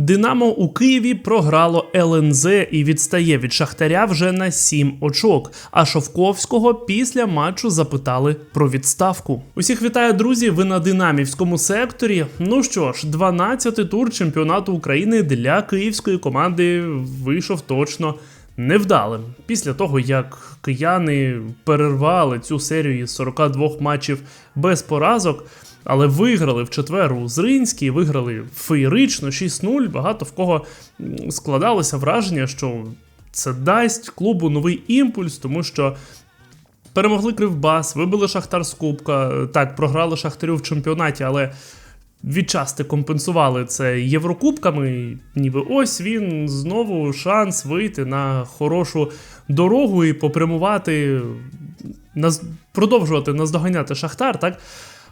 Динамо у Києві програло ЛНЗ і відстає від Шахтаря вже на 7 очок. А Шовковського після матчу запитали про відставку. Усіх вітаю, друзі! Ви на динамівському секторі. Ну що ж, 12-й тур чемпіонату України для київської команди вийшов точно. Невдалим після того, як кияни перервали цю серію із 42 матчів без поразок, але виграли в четвер у Зринській, виграли феєрично 6-0. Багато в кого складалося враження, що це дасть клубу новий імпульс, тому що перемогли Кривбас, вибили Шахтар з Кубка. Так, програли Шахтарю в чемпіонаті, але відчасти компенсували це Єврокубками. Ніби ось він знову шанс вийти на хорошу дорогу і попрямувати, продовжувати наздоганяти Шахтар, так?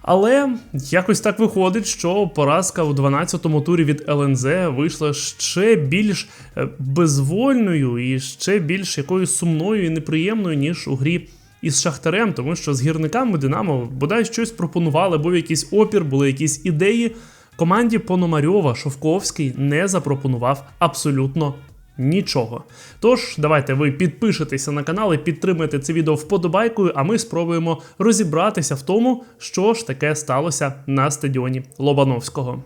Але якось так виходить, що поразка у 12-му турі від ЛНЗ вийшла ще більш е, безвольною і ще більш якоюсь сумною і неприємною, ніж у грі із Шахтарем, тому що з гірниками Динамо бодай щось пропонували, був якийсь опір, були якісь ідеї. Команді Пономарьова Шовковський не запропонував абсолютно нічого. Тож, давайте ви підпишетеся на канал і підтримайте це відео вподобайкою, а ми спробуємо розібратися в тому, що ж таке сталося на стадіоні Лобановського.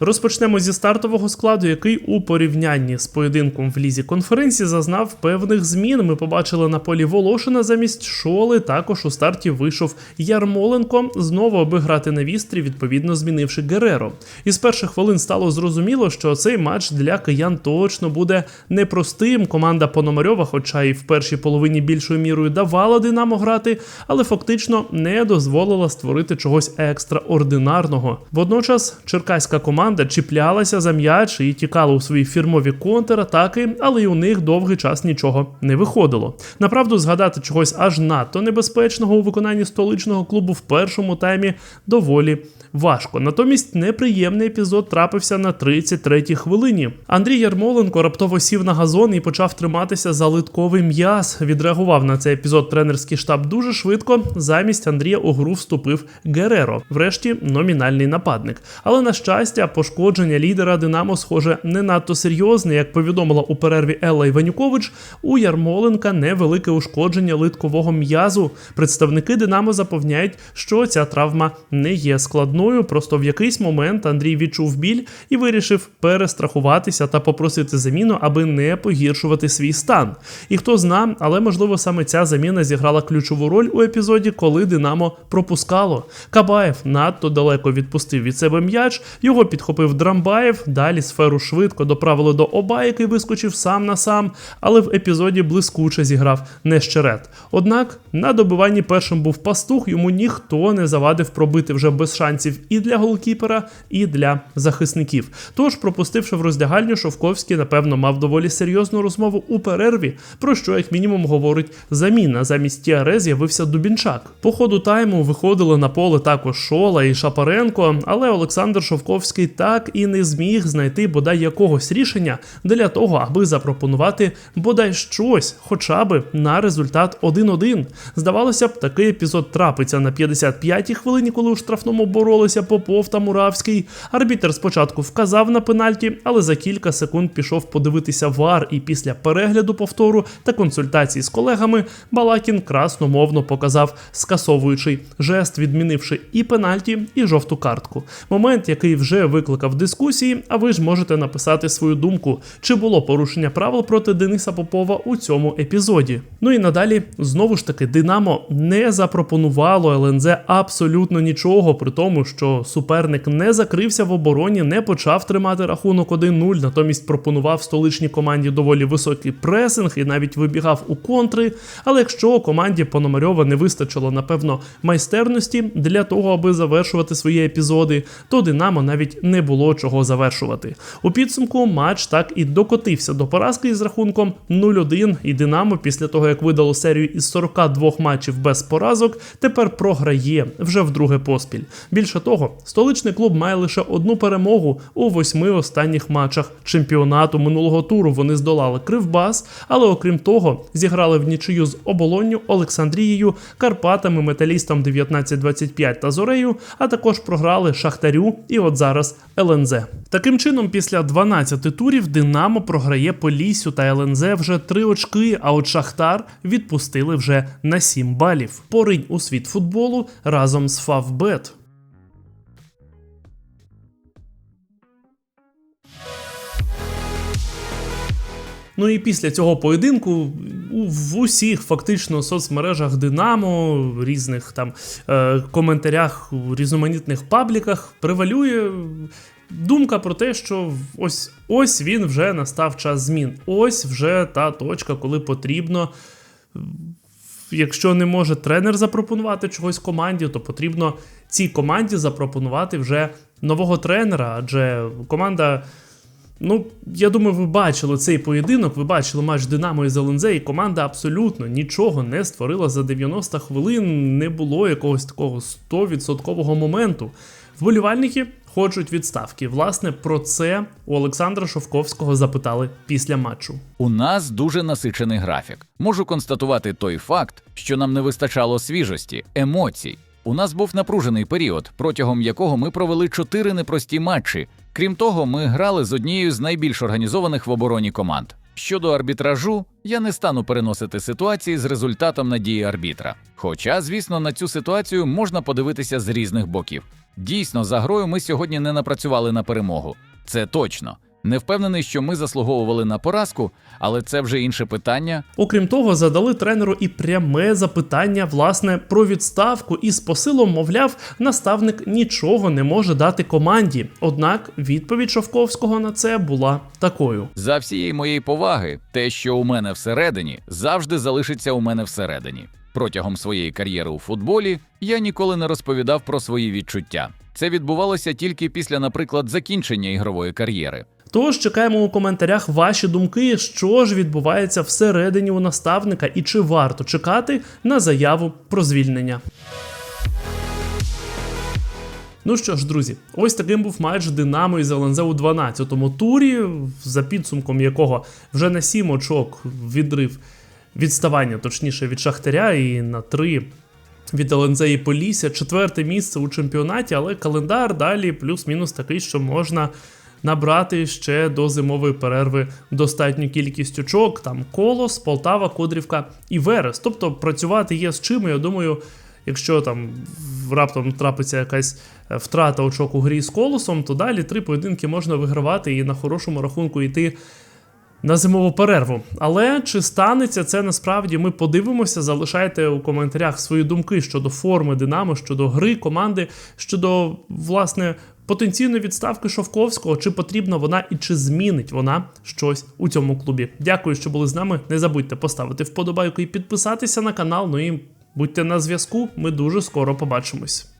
Розпочнемо зі стартового складу, який у порівнянні з поєдинком в лізі конференції зазнав певних змін. Ми побачили на полі Волошина замість шоли. Також у старті вийшов Ярмоленко, знову аби грати на вістрі, відповідно змінивши Гереро. Із перших хвилин стало зрозуміло, що цей матч для киян точно буде непростим. Команда Пономарьова, хоча і в першій половині більшою мірою давала Динамо грати, але фактично не дозволила створити чогось екстраординарного. Водночас черкаська команда чіплялася за м'яч і тікала у свої фірмові контратаки, але й у них довгий час нічого не виходило. Направду згадати чогось аж надто небезпечного у виконанні столичного клубу в першому таймі доволі важко. Натомість неприємний епізод трапився на 33-й хвилині. Андрій Ярмоленко раптово сів на газон і почав триматися за литковий м'яз. Відреагував на цей епізод тренерський штаб дуже швидко. Замість Андрія у гру вступив Гереро, врешті номінальний нападник. Але на щастя, пошкодження лідера Динамо, схоже, не надто серйозне. Як повідомила у перерві Елла Іванюкович, у Ярмоленка невелике ушкодження литкового м'язу. Представники Динамо запевняють, що ця травма не є складною. Просто в якийсь момент Андрій відчув біль і вирішив перестрахуватися та попросити заміну, аби не погіршувати свій стан. І хто зна, але можливо саме ця заміна зіграла ключову роль у епізоді, коли Динамо пропускало. Кабаєв надто далеко відпустив від себе м'яч, його підхопив Драмбаєв. Далі сферу швидко доправили до Оба, який вискочив сам на сам, але в епізоді блискуче зіграв Нещерет. Однак на добиванні першим був пастух, йому ніхто не завадив пробити вже без шансів і для голкіпера, і для захисників. Тож, пропустивши в роздягальню, Шовковський, напевно, мав доволі серйозну розмову у перерві, про що, як мінімум, говорить заміна. Замість Тіаре з'явився Дубінчак. По ходу тайму виходили на поле також Шола і Шапаренко, але Олександр Шовковський так і не зміг знайти бодай якогось рішення для того, аби запропонувати бодай щось, хоча б на результат 1-1. Здавалося б, такий епізод трапиться на 55-й хвилині, коли у штрафному боролися Попов та Муравський. Арбітер спочатку вказав на пенальті, але за кілька секунд пішов подивитися вар, і після перегляду повтору та консультацій з колегами Балакін красномовно показав скасовуючий жест, відмінивши і пенальті, і жовту картку. Момент, який вже викликав дискусії, а ви ж можете написати свою думку, чи було порушення правил проти Дениса Попова у цьому епізоді. Ну і надалі знову ж таки Динамо не запропонувало ЛНЗ абсолютно нічого, при тому, що суперник не закрився в обороні, не почав тримати рахунок 1-0, натомість пропонував столичній команді доволі високий пресинг і навіть вибігав у контри. Але якщо команді Пономарьова не вистачило, напевно, майстерності для того, аби завершувати свої епізоди, то Динамо навіть не було чого завершувати. У підсумку матч так і докотився до поразки із рахунком 0-1, і Динамо, після того як видало серію із 42 матчів без поразок, тепер програє вже вдруге поспіль. Більше того, столичний клуб має лише одну перемогу у восьми останніх матчах чемпіонату минулого туру. Вони здолали Кривбас, але окрім того, зіграли в нічию з оболонню, Олександрією, Карпатами, Металістом 19-25 та Зорею, а також програли Шахтарю і от зараз ЛНЗ. Таким чином, після 12 турів Динамо програє Поліссю та ЛНЗ вже 3 очки, а от Шахтар відпустили вже на 7 балів. Поринь у світ футболу разом з Фавбет. Ну і після цього поєдинку в усіх фактично соцмережах Динамо, різних там е, коментарях у різноманітних пабліках привалює думка про те, що ось ось він вже настав час змін. Ось вже та точка, коли потрібно. Якщо не може тренер запропонувати чогось команді, то потрібно цій команді запропонувати вже нового тренера, адже команда. Ну, я думаю, ви бачили цей поєдинок, ви бачили матч Динамо і ЛНЗ, і команда абсолютно нічого не створила за 90 хвилин. Не було якогось такого 100% моменту. Вболівальники хочуть відставки. Власне, про це у Олександра Шовковського запитали після матчу. У нас дуже насичений графік. Можу констатувати той факт, що нам не вистачало свіжості, емоцій. У нас був напружений період, протягом якого ми провели чотири непрості матчі. Крім того, ми грали з однією з найбільш організованих в обороні команд. Щодо арбітражу, я не стану переносити ситуації з результатом надії арбітра. Хоча, звісно, на цю ситуацію можна подивитися з різних боків. Дійсно, за грою ми сьогодні не напрацювали на перемогу. Це точно. Не впевнений, що ми заслуговували на поразку, але це вже інше питання. Окрім того, задали тренеру і пряме запитання, власне, про відставку, і з посилом, мовляв, наставник нічого не може дати команді. Однак відповідь Шовковського на це була такою. За всієї моєї поваги, те, що у мене всередині, завжди залишиться у мене всередині. Протягом своєї кар'єри у футболі я ніколи не розповідав про свої відчуття. Це відбувалося тільки після, наприклад, закінчення ігрової кар'єри. Тож чекаємо у коментарях ваші думки, що ж відбувається всередині у наставника і чи варто чекати на заяву про звільнення. Ну що ж, друзі, ось таким був матч Динамо із ЛНЗ у 12-му турі, за підсумком якого вже на 7 очок відрив відставання, точніше, від Шахтаря і на 3 від ЛНЗ і Полісся. Четверте місце у чемпіонаті, але календар далі плюс-мінус такий, що можна набрати ще до зимової перерви достатню кількість очок. Там Колос, Полтава, Кодрівка і Верес. Тобто працювати є з чим. Я думаю, якщо там раптом трапиться якась е, втрата очок у грі з колосом, то далі три поєдинки можна вигравати і на хорошому рахунку йти. На зимову перерву. Але чи станеться це насправді? Ми подивимося. Залишайте у коментарях свої думки щодо форми Динамо, щодо гри команди, щодо власне потенційної відставки Шовковського, чи потрібна вона і чи змінить вона щось у цьому клубі. Дякую, що були з нами. Не забудьте поставити вподобайку і підписатися на канал. Ну і будьте на зв'язку. Ми дуже скоро побачимось.